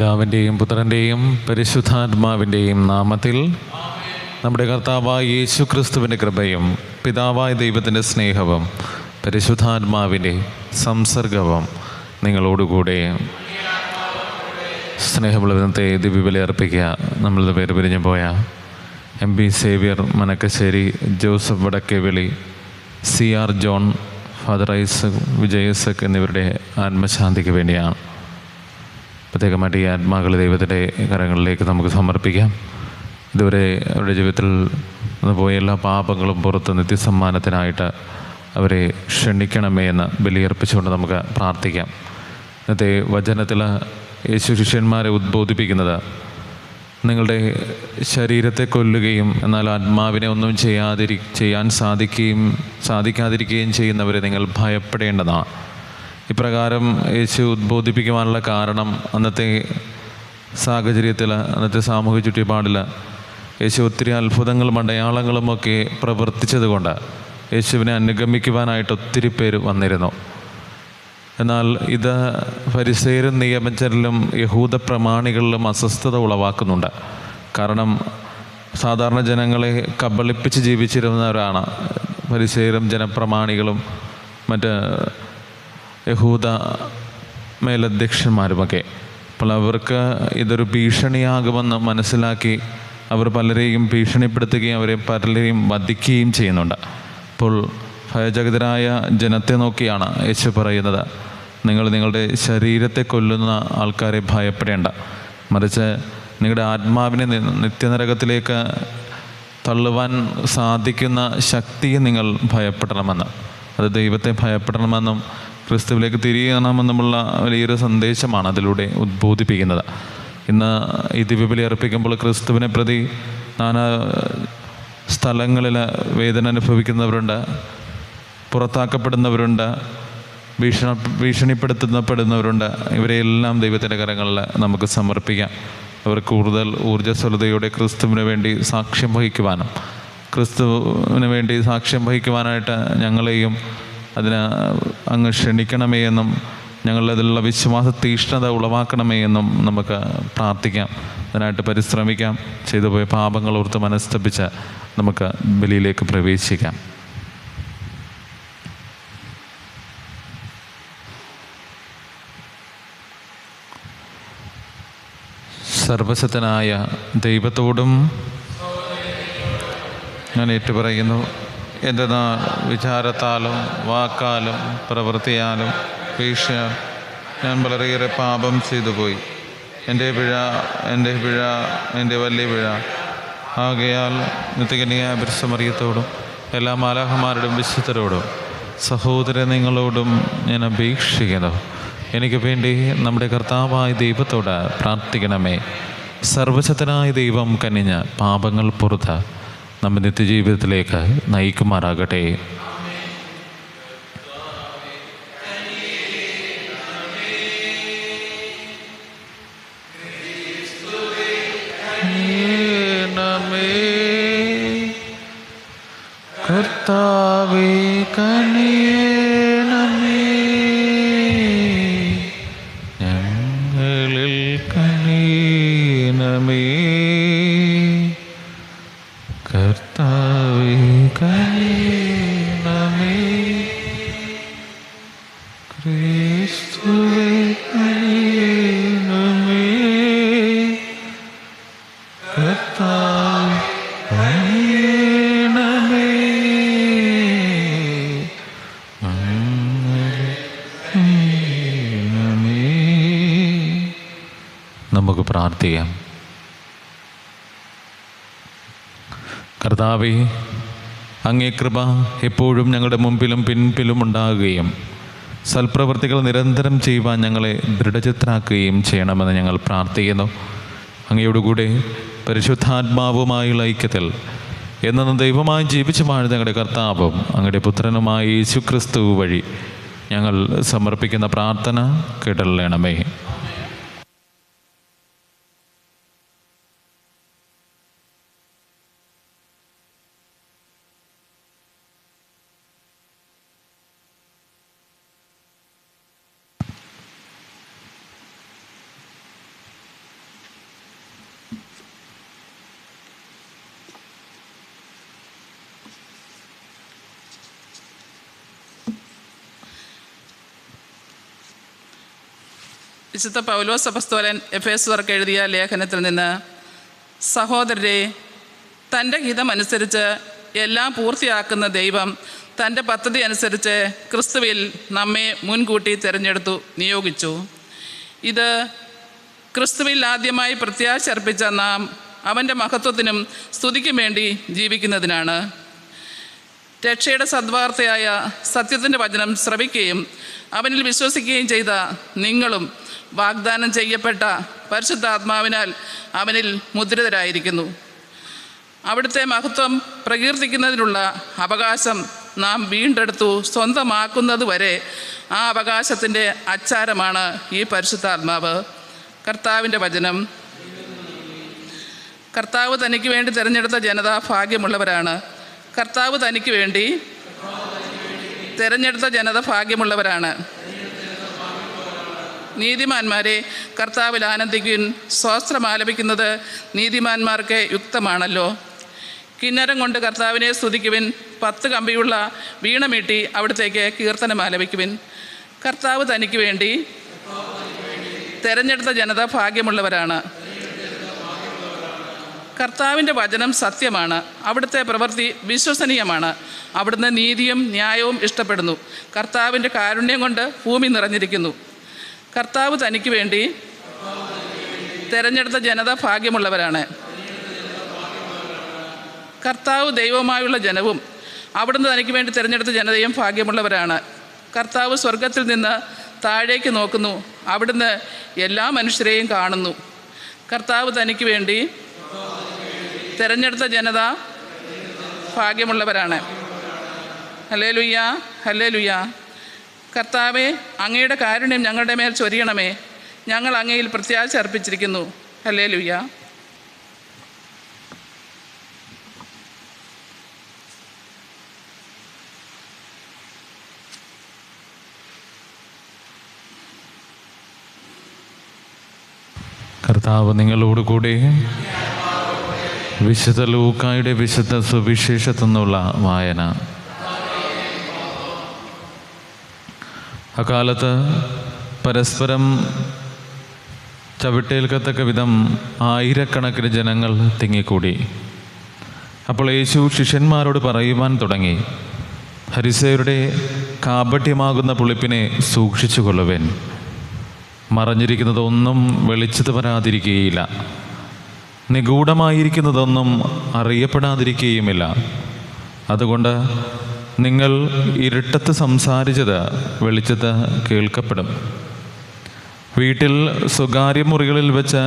പിതാവിന്റെയും പുത്രന്റെയും പരിശുദ്ധാത്മാവിന്റെയും നാമത്തിൽ നമ്മുടെ കർത്താവായ യേശു ക്രിസ്തുവിന്റെ കൃപയും പിതാവായ ദൈവത്തിന്റെ സ്നേഹവും പരിശുദ്ധാത്മാവിന്റെ സംസർഗവും നിങ്ങളോടുകൂടെ സ്നേഹമുള്ള സ്നേഹമുള്ളതിനത്തെ ദിവ്യബലി അർപ്പിക്കുക. നമ്മളുടെ പേര് പിരിഞ്ഞു പോയ M P Xavier Manakkassery Joseph Vadakkevili C R John father Isaac വിജയസക് എന്നിവരുടെ ആത്മശാന്തിക്ക് വേണ്ടിയാണ്. പ്രത്യേകമായിട്ട് ഈ ആത്മാക്കൾ ദൈവത്തിന്റെ കരങ്ങളിലേക്ക് നമുക്ക് സമർപ്പിക്കാം. ഇതുവരെ അവരുടെ ജീവിതത്തിൽ പോയ എല്ലാ പാപങ്ങളും പുറത്ത് നിത്യസമ്മാനത്തിനായിട്ട് അവരെ ക്ഷണിക്കണമേ എന്ന് ബലിയർപ്പിച്ചുകൊണ്ട് നമുക്ക് പ്രാർത്ഥിക്കാം. ഇന്നത്തെ വചനത്തിൽ യേശു ശിഷ്യന്മാരെ ഉദ്ബോധിപ്പിക്കുന്നത് നിങ്ങളുടെ ശരീരത്തെ കൊല്ലുകയും എന്നാൽ ആത്മാവിനെ ഒന്നും ചെയ്യാതിരി ചെയ്യാൻ സാധിക്കുകയും സാധിക്കാതിരിക്കുകയും ചെയ്യുന്നവരെ നിങ്ങൾ ഭയപ്പെടേണ്ടതാണ്. ഇപ്രകാരം യേശു ഉദ്ബോധിപ്പിക്കുവാനുള്ള കാരണം അന്നത്തെ സാഹചര്യത്തിൽ അന്നത്തെ സാമൂഹ്യ ചുറ്റുപാടിൽ യേശു ഒത്തിരി അത്ഭുതങ്ങളും അടയാളങ്ങളും ഒക്കെ പ്രവർത്തിച്ചതുകൊണ്ട് യേശുവിനെ അനുഗമിക്കുവാനായിട്ട് ഒത്തിരി പേര് വന്നിരുന്നു. എന്നാൽ ഇത് പരിസേരും നിയമജരിലും യഹൂദ പ്രമാണികളിലും അസ്വസ്ഥത ഉളവാക്കുന്നുണ്ട്. കാരണം സാധാരണ ജനങ്ങളെ കബളിപ്പിച്ച് ജീവിച്ചിരുന്നവരാണ് പരിസേരും ജനപ്രമാണികളും മറ്റ് യഹൂദ മേലധ്യക്ഷന്മാരുമൊക്കെ. അപ്പോൾ അവർക്ക് ഇതൊരു ഭീഷണിയാകുമെന്ന് മനസ്സിലാക്കി അവർ പലരെയും ഭീഷണിപ്പെടുത്തുകയും അവരെ പലരെയും വധിക്കുകയും ചെയ്യുന്നുണ്ട്. അപ്പോൾ ഭയജഗതരായ ജനത്തെ നോക്കിയാണ് യേശു പറയുന്നത്. നിങ്ങൾ നിങ്ങളുടെ ശരീരത്തെ കൊല്ലുന്ന ആൾക്കാരെ ഭയപ്പെടേണ്ട. മറിച്ച് നിങ്ങളുടെ ആത്മാവിനെ നിത്യനരകത്തിലേക്ക് തള്ളുവാൻ സാധിക്കുന്ന ശക്തിയെ നിങ്ങൾ ഭയപ്പെടണമെന്ന്. അത് ദൈവത്തെ ഭയപ്പെടണമെന്നും ക്രിസ്തുവിലേക്ക് തിരിയണമെന്നുമുള്ള വലിയൊരു സന്ദേശമാണ് അതിലൂടെ ഉദ്ബോധിപ്പിക്കുന്നത്. ഇന്ന് ഈ ദിവ്യബലി അർപ്പിക്കുമ്പോൾ ക്രിസ്തുവിനെ പ്രതി നാനാ സ്ഥലങ്ങളിൽ വേദന അനുഭവിക്കുന്നവരുണ്ട് പുറത്താക്കപ്പെടുന്നവരുണ്ട് ഭീഷണ ഭീഷണിപ്പെടുത്തുന്നപ്പെടുന്നവരുണ്ട് ഇവരെയെല്ലാം ദൈവത്തിന്റെ കരങ്ങളിൽ നമുക്ക് സമർപ്പിക്കാം. അവർ കൂടുതൽ ഊർജസ്വലതയോടെ ക്രിസ്തുവിന് വേണ്ടി സാക്ഷ്യം വഹിക്കുവാനും ക്രിസ്തുവിന് വേണ്ടി സാക്ഷ്യം വഹിക്കുവാനായിട്ട് ഞങ്ങളെയും അതിന് അങ്ങ് ക്ഷണിക്കണമേ എന്നും ഞങ്ങളതിലുള്ള വിശ്വാസ തീഷ്ണത ഉളവാക്കണമേ എന്നും നമുക്ക് പ്രാർത്ഥിക്കാം. അതിനായിട്ട് പരിശ്രമിക്കാം. ചെയ്തു പോയ പാപങ്ങൾ ഓർത്ത് മനസ്തപിച്ച് നമുക്ക് ബലിയിലേക്ക് പ്രവേശിക്കാം. സർവശക്തനായ ദൈവത്തോടും ഞാൻ ഏറ്റുപറയുന്നു. എന്റെ വിചാരത്താലും വാക്കാലും പ്രവൃത്തിയാലും വീക്ഷ ഞാൻ വളരെയേറെ പാപം ചെയ്തു പോയി. എന്റെ പിഴ എന്റെ പിഴ എന്റെ വലിയ പിഴ. ആകയാൽ നിത്യകന്യ ബിർസമറിയത്തോടും എല്ലാ മാലാഹമാരുടെയും വിശുദ്ധരോടും സഹോദര നിങ്ങളോടും ഞാൻ അപേക്ഷിക്കുന്നു. എനിക്ക് വേണ്ടി നമ്മുടെ കർത്താവായ ദൈവത്തോട് പ്രാർത്ഥിക്കണമേ. സർവശക്തനായ ദൈവം കനിഞ്ഞ് പാപങ്ങൾ പുറത്ത് നമ്മെ നിത്യജീവിതത്തിലേക്ക് നയിക്കുമാറാകട്ടെ. നമുക്ക് പ്രാർത്ഥിക്കാം. കർത്താവെ അങ്ങേ കൃപ എപ്പോഴും ഞങ്ങളുടെ മുമ്പിലും പിൻപിലും ഉണ്ടാകുകയും സൽപ്രവൃത്തികൾ നിരന്തരം ചെയ്യുവാൻ ഞങ്ങളെ ദൃഢചിത്രാക്കുകയും ചെയ്യണമെന്ന് ഞങ്ങൾ പ്രാർത്ഥിക്കുന്നു. അങ്ങയോടുകൂടെ പരിശുദ്ധാത്മാവുമായുള്ള ഐക്യത്തിൽ എന്നും ദൈവമായി ജീവിച്ചു വാഴുന്ന ഞങ്ങളുടെ കർത്താവും അങ്ങയുടെ പുത്രനുമായ യേശു ക്രിസ്തു വഴി ഞങ്ങൾ സമർപ്പിക്കുന്ന പ്രാർത്ഥന കേട്ടല്ലണമേ വിശുദ്ധ പൗലോസ് അപസ്തോലൻ എഫ് എസ് വർക്ക് എഴുതിയ ലേഖനത്തിൽ നിന്ന് സഹോദരരെ തന്റെ ഹിതമനുസരിച്ച് എല്ലാം പൂർത്തിയാക്കുന്ന ദൈവം തന്റെ പദ്ധതി അനുസരിച്ച് ക്രിസ്തുവിൽ നമ്മെ മുൻകൂട്ടി തിരഞ്ഞെടുത്തു നിയോഗിച്ചു. ഇത് ക്രിസ്തുവിൽ ആദ്യമായി പ്രത്യാശ അർപ്പിച്ച നാം അവന്റെ മഹത്വത്തിനും സ്തുതിക്കും വേണ്ടി ജീവിക്കുന്നതിനാണ്. രക്ഷയുടെ സദ്വാർത്തയായ സത്യത്തിന്റെ വചനം ശ്രവിക്കുകയും അവനിൽ വിശ്വസിക്കുകയും ചെയ്ത നിങ്ങളും വാഗ്ദാനം ചെയ്യപ്പെട്ട പരിശുദ്ധാത്മാവിനാൽ അവനിൽ മുദ്രിതരായിരിക്കുന്നു. അവിടുത്തെ മഹത്വം പ്രകീർത്തിക്കുന്നതിനുള്ള അവകാശം നാം വീണ്ടെടുത്തു സ്വന്തമാക്കുന്നത് വരെ ആ അവകാശത്തിന്റെ അച്ചാരമാണ് ഈ പരിശുദ്ധാത്മാവ്. കർത്താവിന്റെ വചനം. കർത്താവ് തനിക്ക് വേണ്ടി തിരഞ്ഞെടുത്ത ജനത ഭാഗ്യമുള്ളവരാണ് കർത്താവ് തനിക്ക് വേണ്ടി തിരഞ്ഞെടുത്ത ജനത ഭാഗ്യമുള്ളവരാണ്. നീതിമാന്മാരെ കർത്താവിൽ ആനന്ദിക്കുൻ സ്വാസ്ത്രം ആലപിക്കുന്നത് നീതിമാന്മാർക്ക് യുക്തമാണല്ലോ. കിന്നരം കൊണ്ട് കർത്താവിനെ സ്തുതിക്കുവിൻ പത്ത് കമ്പിയുള്ള വീണമീട്ടി അവിടത്തേക്ക് കീർത്തനം ആലപിക്കുവിൻ. കർത്താവ് തനിക്ക് വേണ്ടി തെരഞ്ഞെടുത്ത ജനത ഭാഗ്യമുള്ളവരാണ്. കർത്താവിന്റെ വചനം സത്യമാണ്. അവിടുത്തെ പ്രവൃത്തി വിശ്വസനീയമാണ്. അവിടുന്ന് നീതിയും ന്യായവും ഇഷ്ടപ്പെടുന്നു. കർത്താവിന്റെ കാരുണ്യം കൊണ്ട് ഭൂമി നിറഞ്ഞിരിക്കുന്നു. കർത്താവ് തനിക്ക് വേണ്ടി തിരഞ്ഞെടുത്ത ജനത ഭാഗ്യമുള്ളവരാണ്. കർത്താവ് ദൈവമായുള്ള ജനവും അവിടുന്ന് തനിക്ക് വേണ്ടി തിരഞ്ഞെടുത്ത ജനതയും ഭാഗ്യമുള്ളവരാണ്. കർത്താവ് സ്വർഗത്തിൽ നിന്ന് താഴേക്ക് നോക്കുന്നു. അവിടുന്ന് എല്ലാ മനുഷ്യരെയും കാണുന്നു. കർത്താവ് തനിക്ക് വേണ്ടി തിരഞ്ഞെടുത്ത ജനത ഭാഗ്യമുള്ളവരാണ്. ഹലേ ലുയ്യ ഹലേ ലുയ്യ കർത്താവെ അങ്ങയുടെ കാരുണ്യം ഞങ്ങളുടെ മേൽ ചൊരിയണമേ. ഞങ്ങൾ അങ്ങയിൽ പ്രത്യാശ അർപ്പിച്ചിരിക്കുന്നു. ഹലേ ലുയ്യ കർത്താവ് നിങ്ങളോട് കൂടെ വിശുദ്ധ ലൂക്കായുടെ വിശുദ്ധ സുവിശേഷത്തു നിന്നുള്ള വായന. അക്കാലത്ത് പരസ്പരം ചവിട്ടേൽക്കത്തക്ക വിധം ആയിരക്കണക്കിന് ജനങ്ങൾ തിങ്ങിക്കൂടി. അപ്പോൾ യേശു ശിഷ്യന്മാരോട് പറയുവാൻ തുടങ്ങി ഹരിസയരുടെ കാപട്യമാകുന്ന പുളിപ്പിനെ സൂക്ഷിച്ചു കൊള്ളുവേൻ മറഞ്ഞിരിക്കുന്നതൊന്നും വെളിച്ചത്ത് വരാതിരിക്കുകയില്ല. നിഗൂഢമായിരിക്കുന്നതൊന്നും അറിയപ്പെടാതിരിക്കുകയുമില്ല. അതുകൊണ്ട് നിങ്ങൾ ഇരുട്ടത്ത് സംസാരിച്ചത് വെളിച്ചത്ത് കേൾക്കപ്പെടും. വീട്ടിൽ സ്വകാര്യ മുറികളിൽ വെച്ച്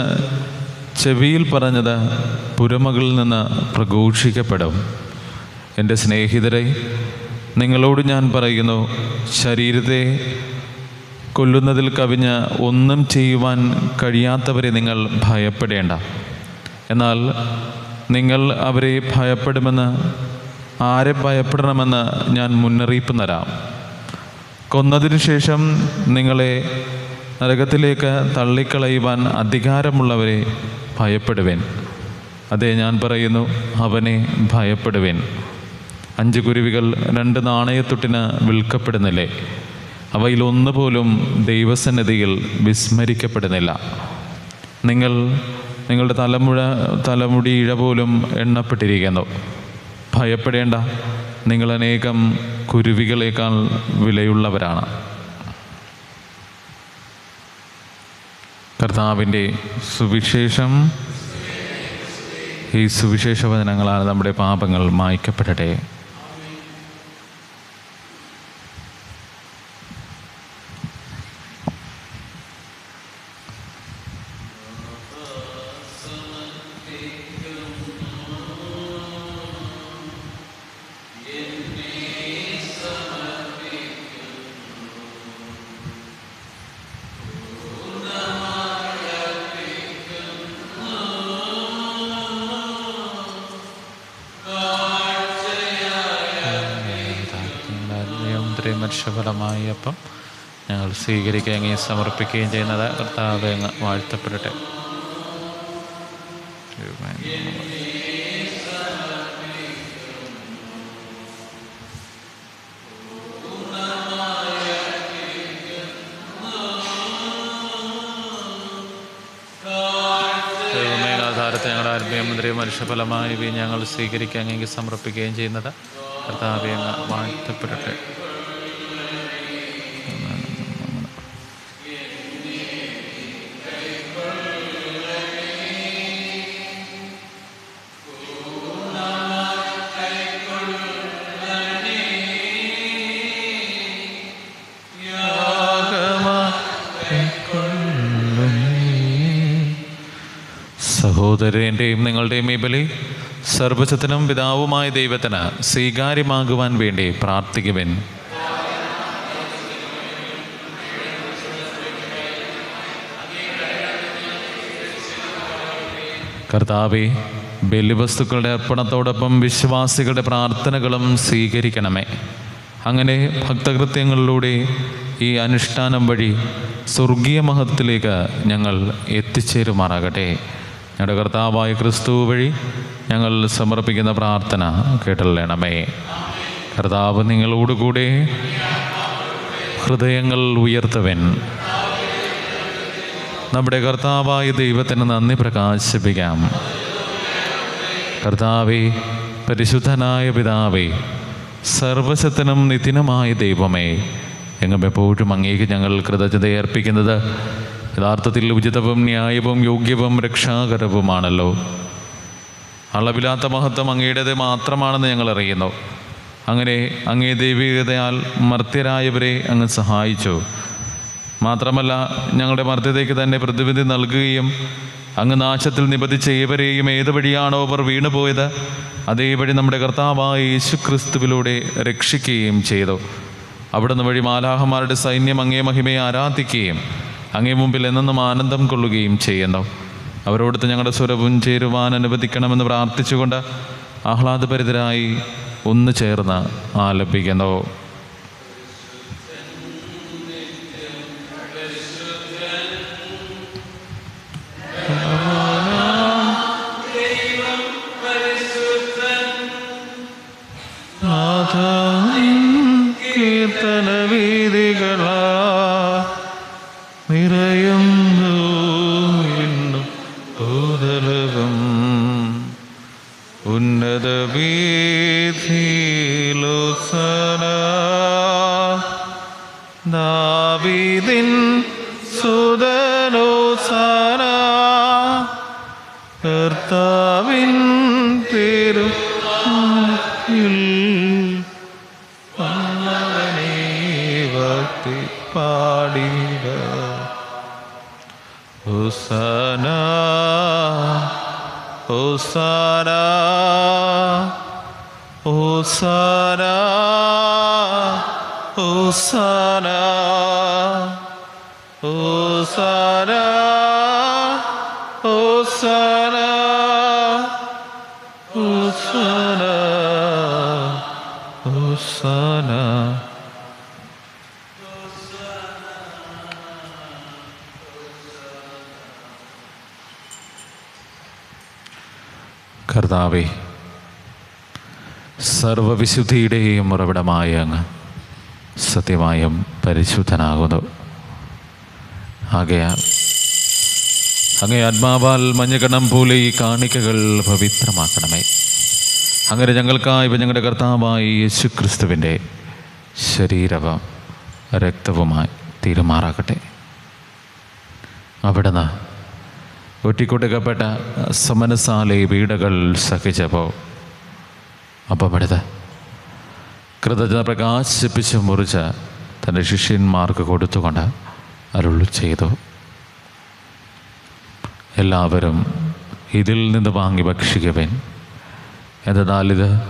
ചെവിയിൽ പറഞ്ഞത് പുരമകളിൽ നിന്ന് പ്രഘോഷിക്കപ്പെടും. എന്റെ സ്നേഹിതരെ നിങ്ങളോട് ഞാൻ പറയുന്നു ശരീരത്തെ കൊല്ലുന്നതിൽ കവിഞ്ഞ് ഒന്നും ചെയ്യുവാൻ കഴിയാത്തവരെ നിങ്ങൾ ഭയപ്പെടേണ്ട. എന്നാൽ നിങ്ങൾ അവരെ ഭയപ്പെടുമെന്ന് ആരെ ഭയപ്പെടണമെന്ന് ഞാൻ മുന്നറിയിപ്പ് തരാം. കൊന്നതിനു ശേഷം നിങ്ങളെ നരകത്തിലേക്ക് തള്ളിക്കളയുവാൻ അധികാരമുള്ളവരെ ഭയപ്പെടുവേൻ. അതേ ഞാൻ പറയുന്നു അവനെ ഭയപ്പെടുവേൻ. അഞ്ച് കുരുവികൾ രണ്ട് നാണയത്തൊട്ടിന് വിൽക്കപ്പെടുന്നില്ലേ? അവയിൽ ഒന്നുപോലും ദൈവസന്നിധിയിൽ വിസ്മരിക്കപ്പെടുന്നില്ല. നിങ്ങൾ നിങ്ങളുടെ തലമുഴ തലമുടി ഇഴ പോലും എണ്ണപ്പെട്ടിരിക്കുന്നു. ഭയപ്പെടേണ്ട. നിങ്ങൾ അനേകം കുരുവികളേക്കാൾ വിലയുള്ളവരാണ്. കർത്താവിന്റെ സുവിശേഷം. ഈ സുവിശേഷ വചനങ്ങളാണ് നമ്മുടെ പാപങ്ങൾ മായ്ക്കപ്പെടട്ടെ. മനുഷ്യഫലമായി അപ്പം ഞങ്ങൾ സ്വീകരിക്കുകയും സമർപ്പിക്കുകയും ചെയ്യുന്നത് കർത്താവ് അങ്ങ് വാഴ്ത്തപ്പെടട്ടെ. ദൈവമേലാധാരത്തെ മനുഷ്യഫലമായി ഞങ്ങൾ സ്വീകരിക്കാൻ അങ്ങേക്ക് സമർപ്പിക്കുകയും ചെയ്യുന്നത് കർത്താവ് അങ്ങ് വാഴ്ത്തപ്പെടട്ടെ. സഹോദരന്റെയും നിങ്ങളുടെയും ഈ ബലി സർവശത്തിനും പിതാവുമായ ദൈവത്തിന് സ്വീകാര്യമാകുവാൻ വേണ്ടി പ്രാർത്ഥിക്കുവൻ. കർത്താവെ ബലിവസ്തുക്കളുടെ അർപ്പണത്തോടൊപ്പം വിശ്വാസികളുടെ പ്രാർത്ഥനകളും സ്വീകരിക്കണമേ. അങ്ങനെ ഭക്തകൃത്യങ്ങളിലൂടെ ഈ അനുഷ്ഠാനം വഴി സ്വർഗീയ മഹത്വത്തിലേക്ക് ഞങ്ങൾ എത്തിച്ചേരുമാറാകട്ടെ. ഞങ്ങളുടെ കർത്താവായ ക്രിസ്തു വഴി ഞങ്ങൾ സമർപ്പിക്കുന്ന പ്രാർത്ഥന കേട്ടല്ലേണമേ. കർത്താവ് നിങ്ങളോടുകൂടെ ഹൃദയങ്ങൾ ഉയർത്തവൻ. നമ്മുടെ കർത്താവായ ദൈവത്തിന് നന്ദി പ്രകാശിപ്പിക്കാം. കർത്താവെ പരിശുദ്ധനായ പിതാവേ സർവശത്തിനും നിതിനുമായ ദൈവമേ എങ്ങും എപ്പോഴും അങ്ങേക്ക് ഞങ്ങൾ കൃതജ്ഞത അർപ്പിക്കുന്നത് യഥാർത്ഥത്തിൽ ഉചിതവും ന്യായവും യോഗ്യവും രക്ഷാകരവുമാണല്ലോ. അളവില്ലാത്ത മഹത്വം അങ്ങയുടേത് മാത്രമാണെന്ന് ഞങ്ങൾ അറിയുന്നു. അങ്ങനെ അങ്ങേ ദൈവികതയാൽ മർത്യരായവരെ അങ്ങ് സഹായിച്ചു. മാത്രമല്ല ഞങ്ങളുടെ മർത്യതയ്ക്ക് തന്നെ പ്രതിവിധി നൽകുകയും അങ്ങ് നാശത്തിൽ നിബന്ധിച്ച ഏവരെയും ഏത് വഴിയാണോ അവർ വീണുപോയത് അതേ വഴി നമ്മുടെ കർത്താവായ യേശു ക്രിസ്തുവിലൂടെ രക്ഷിക്കുകയും ചെയ്തു. അവിടുന്ന് വഴി മാലാഹമാരുടെ സൈന്യം അങ്ങേ മഹിമയെ ആരാധിക്കുകയും അങ്ങേ മുമ്പിൽ എന്നെന്നും ആനന്ദം കൊള്ളുകയും ചെയ്യണം അവരോടത്ത് ഞങ്ങളുടെ സ്വരവും ചേരുവാൻ അനുവദിക്കണമെന്ന് പ്രാർത്ഥിച്ചുകൊണ്ട് ആഹ്ലാദപരിതരായി ഒന്ന് ചേർന്ന് ആലപിക്കുന്നു ദാവീദിൻ സുദനോസന കർത്താവിൻ അവനെ ഭക്തി പാടിട ഹുസന ഹുസന ഹുസന. ഹുസന ഹുസന ഹുസന ഹുസന ഹുസന. കർത്താവേ സർവവിശുദ്ധിയുടെയും ഉറവിടമായ അങ്ങ് സത്യമായും പരിശുദ്ധനാകുന്നു. ആകയാൽ അങ്ങേ ആത്മാവാൽ മഞ്ഞകണം പോലെ ഈ കാണിക്കകൾ പവിത്രമാക്കണമേ. അങ്ങനെ ഞങ്ങൾക്കായി ഞങ്ങളുടെ കർത്താവായി യേശു ക്രിസ്തുവിന്റെ ശരീരവും രക്തവുമായി തീരുമാറാകട്ടെ. അവിടുന്ന് ഒറ്റിക്കൊടുക്കപ്പെട്ട സമനസാലെ വീടുകൾ സഹിച്ചപ്പോൾ അപ്പമെടുത്ത് കൃതജ്ഞത പ്രകാശിപ്പിച്ച് മുറിച്ച് തന്റെ ശിഷ്യന്മാർക്ക് കൊടുത്തുകൊണ്ട് അരുൾ ചെയ്തു. എല്ലാവരും ഇതിൽ നിന്ന് വാങ്ങി ഭക്ഷിക്കുവൻ. എന്നാൽ ഇത്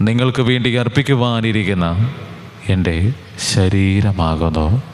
നിങ്ങൾക്ക് വേണ്ടി അർപ്പിക്കുവാനിരിക്കുന്ന എന്റെ ശരീരമാകുന്നു.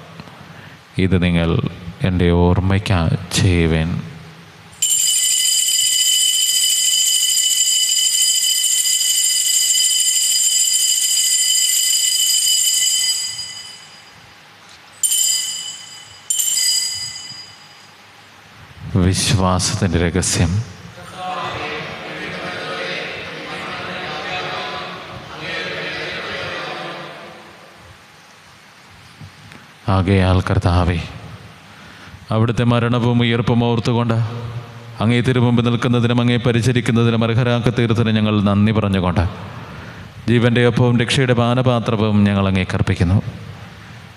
ഇത് നിങ്ങൾ എന്റെ ഓർമ്മയ്ക്ക് ചെയ്യുവേൻ. വിശ്വാസത്തിന്റെ രഹസ്യം. ആകയാൽ കർത്താവേ. അവിടുത്തെ മരണവും ഉയർപ്പും ഓർത്തുകൊണ്ട് അങ്ങേ തിരുമുമ്പ് നിൽക്കുന്നതിനും അങ്ങേ പരിചരിക്കുന്നതിനും അർഹരാക്ക തീർത്തിന് ഞങ്ങൾ നന്ദി പറഞ്ഞുകൊണ്ട് ജീവന്റെ ഒപ്പവും രക്ഷയുടെ പാനപാത്രവും ഞങ്ങൾ അങ്ങേ കർപ്പിക്കുന്നു.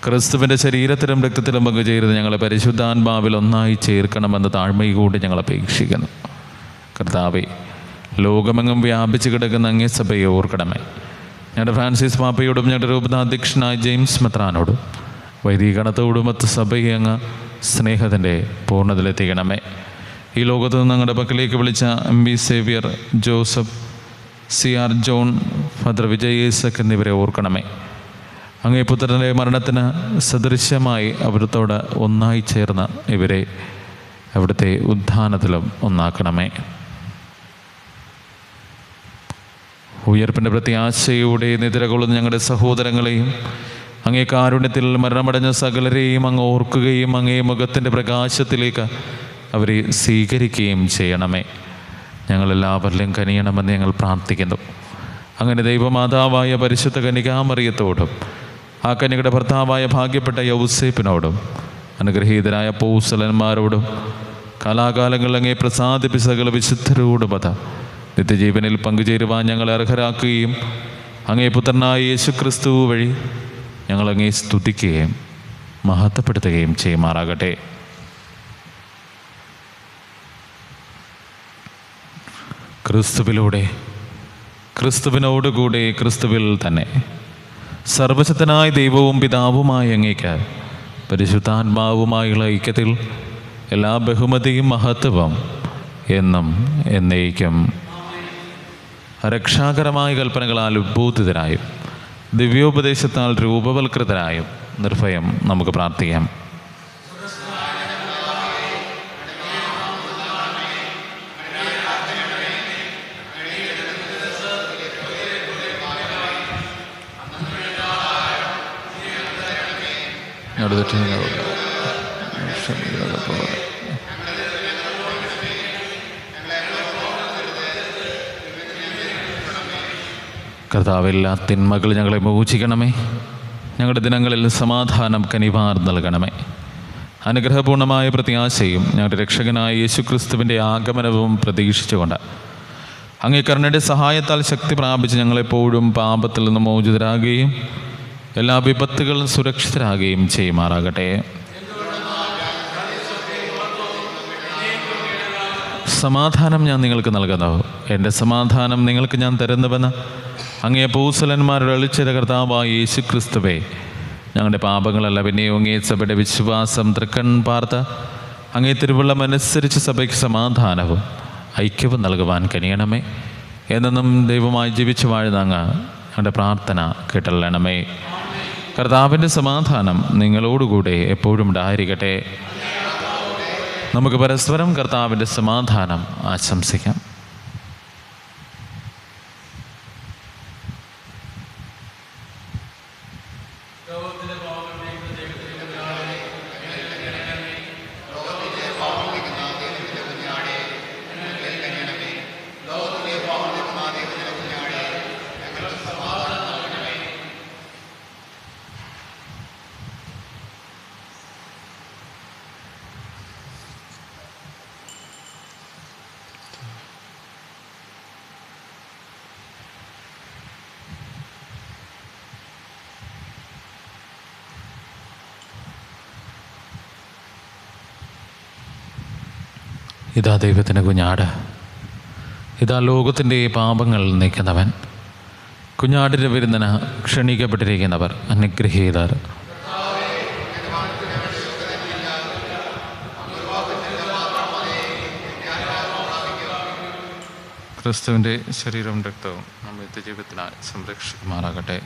ക്രിസ്തുവിന്റെ ശരീരത്തിലും രക്തത്തിലും പങ്കുചേരുന്ന ഞങ്ങളെ പരിശുദ്ധാത്മാവിൽ ഒന്നായി ചേർക്കണമെന്ന് താഴ്മയോടെ ഞങ്ങൾ അപേക്ഷിക്കുന്നു. കർത്താവെ ലോകമെങ്ങും വ്യാപിച്ചു കിടക്കുന്ന അങ്ങേ സഭയെ ഓർക്കണമേ. ഞങ്ങളുടെ ഫ്രാൻസിസ് പാപ്പയോടും ഞങ്ങളുടെ രൂപതാധ്യക്ഷനായ ജെയിംസ് മെത്രാനോടും വൈദികണത്തോടും കുടുംബത്ത് സഭയെ അങ്ങ് സ്നേഹത്തിന്റെ പൂർണതയിലെത്തിക്കണമേ. ഈ ലോകത്ത് നിന്ന് ഞങ്ങളുടെ പക്കലേക്ക് വിളിച്ച M B Xavier Joseph C R John father വിജയേസക് എന്നിവരെ ഓർക്കണമേ. അങ്ങേ പുത്രന്റെ മരണത്തിന് സദൃശ്യമായി അവിടുത്തോട് ഒന്നായി ചേർന്ന ഇവരെ അവിടുത്തെ ഉദ്ധാനത്തിലും ഒന്നാക്കണമേ. ഉയർപ്പിന്റെ പ്രത്യാശയോടെ നിതിരകൊള്ളുന്ന ഞങ്ങളുടെ സഹോദരങ്ങളെയും അങ്ങേ കാരുണ്യത്തിൽ മരണമടഞ്ഞ സകലരെയും അങ്ങ് ഓർക്കുകയും അങ്ങേ മുഖത്തിന്റെ പ്രകാശത്തിലേക്ക് അവരെ സ്വീകരിക്കുകയും ചെയ്യണമേ. ഞങ്ങളെല്ലാവരിലും കനിയണമെന്ന് ഞങ്ങൾ പ്രാർത്ഥിക്കുന്നു. അങ്ങനെ ദൈവമാതാവായ പരിശുദ്ധ കനികാമറിയത്തോടും ആ കനികയുടെ ഭർത്താവായ ഭാഗ്യപ്പെട്ട യൗസേപ്പിനോടും അനുഗ്രഹീതരായ പൗസലന്മാരോടും കാലാകാലങ്ങൾ അങ്ങേ പ്രസാദിപ്പിച്ച സകല വിശുദ്ധരോടും അത നിത്യജീവനിൽ പങ്കുചേരുവാൻ ഞങ്ങളെ അർഹരാക്കുകയും അങ്ങേ പുത്രനായ യേശു ക്രിസ്തു വഴി ഞങ്ങൾ അങ്ങേ സ്തുതിക്കുകയും മഹത്വപ്പെടുത്തുകയും ചെയ്യുമാറാകട്ടെ. ക്രിസ്തുവിലൂടെ ക്രിസ്തുവിനോടുകൂടെ ക്രിസ്തുവിൽ തന്നെ സർവശക്തനായ ദൈവവും പിതാവുമായ അങ്ങേക്ക് പരിശുദ്ധാത്മാവുമായുള്ള ഐക്യത്തിൽ എല്ലാ ബഹുമതിയും മഹത്വവും എന്നും എന്നേക്കും. രക്ഷാകരമായ കൽപ്പനകളാൽ ഉദ്ബോധിതരായും ദിവ്യോപദേശത്താൽ രൂപവൽകൃതരായും നിർഭയം നമുക്ക് പ്രാർത്ഥിക്കാം. ഞാൻ ക്ഷമിക്കാതെ ക്ഷമിക്കുന്നത് കർത്താവ് എല്ലാ തിന്മകൾ ഞങ്ങളെ മോചിക്കണമേ. ഞങ്ങളുടെ ദിനങ്ങളിൽ സമാധാനം കനിവാർ നൽകണമേ. അനുഗ്രഹപൂർണമായ പ്രത്യാശയും ഞങ്ങളുടെ രക്ഷകനായ യേശുക്രിസ്തുവിന്റെ ആഗമനവും പ്രതീക്ഷിച്ചുകൊണ്ട് അങ്ങേ കരുണയുടെ സഹായത്താൽ ശക്തി പ്രാപിച്ച് ഞങ്ങളെപ്പോഴും പാപത്തിൽ നിന്ന് മോചിതരാകുകയും എല്ലാ വിപത്തുകളും സുരക്ഷിതരാകുകയും ചെയ്യുമാറാകട്ടെ. സമാധാനം ഞാൻ നിങ്ങൾക്ക് നൽകുന്നു. എന്റെ സമാധാനം നിങ്ങൾക്ക് ഞാൻ തരുന്നുവെന്ന് അങ്ങേ പൂസലന്മാരുടെ അളിച്ചത കർത്താവായ യേശു ക്രിസ്തുവേ ഞങ്ങളുടെ പാപങ്ങളല്ല പിന്നെയും അങ്ങേ സഭയുടെ വിശ്വാസം തൃക്കൺ പാർത്ത് അങ്ങേ തിരുവള്ളം അനുസരിച്ച് സഭയ്ക്ക് സമാധാനവും ഐക്യവും നൽകുവാൻ കനിയണമേ. എന്നെന്നും ദൈവമായി ജീവിച്ചു വാഴുന്നങ്ങ് ഞങ്ങളുടെ പ്രാർത്ഥന കേട്ടല്ലണമേ. കർത്താവിന്റെ സമാധാനം നിങ്ങളോടുകൂടെ എപ്പോഴും ഉണ്ടായിരിക്കട്ടെ. നമുക്ക് പരസ്പരം കർത്താവിന്റെ സമാധാനം ആശംസിക്കാം. ഇതാ ദൈവത്തിന്റെ കുഞ്ഞാട്. ഇതാ ലോകത്തിന്റെ പാപങ്ങൾ നീക്കുന്നവൻ. കുഞ്ഞാടിന്റെ വിരുന്നിന് ക്ഷണിക്കപ്പെട്ടിരിക്കുന്നവർ അനുഗ്രഹീതർ. ക്രിസ്തുവിന്റെ ശരീരവും രക്തവും നമ്മുടെ ജീവിതത്തിനായി സംരക്ഷിക്കുമാറാകട്ടെ.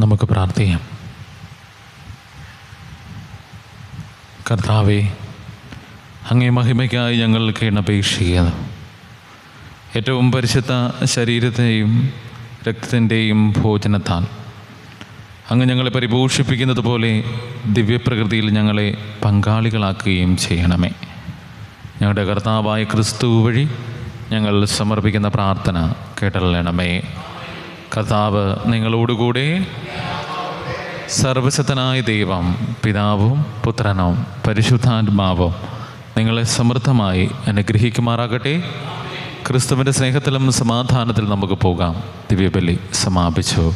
നമുക്ക് പ്രാർത്ഥിക്കാം. കർത്താവെ അങ്ങേ മഹിമയ്ക്കായി ഞങ്ങൾ കീണപേക്ഷിക്കുന്നത് ഏറ്റവും പരിശുദ്ധ ശരീരത്തെയും രക്തത്തിന്റെയും ഭോജനത്താൽ അങ്ങ് ഞങ്ങളെ പരിപോഷിപ്പിക്കുന്നത് പോലെ ദിവ്യപ്രകൃതിയിൽ ഞങ്ങളെ പങ്കാളികളാക്കുകയും ചെയ്യണമേ. ഞങ്ങളുടെ കർത്താവായ ക്രിസ്തു വഴി ഞങ്ങൾ സമർപ്പിക്കുന്ന പ്രാർത്ഥന കേട്ടല്ലണമേ കർത്താവ് നിങ്ങളോടുകൂടെ സർവശക്തനായ ദൈവം പിതാവും പുത്രനും പരിശുദ്ധാത്മാവും നിങ്ങളെ സമൃദ്ധമായി അനുഗ്രഹിക്കുമാറാകട്ടെ. ക്രിസ്തുവിന്റെ സ്നേഹത്തിലും സമാധാനത്തിലും നമുക്ക് പോകാം. ദിവ്യബലി സമാപിച്ചു.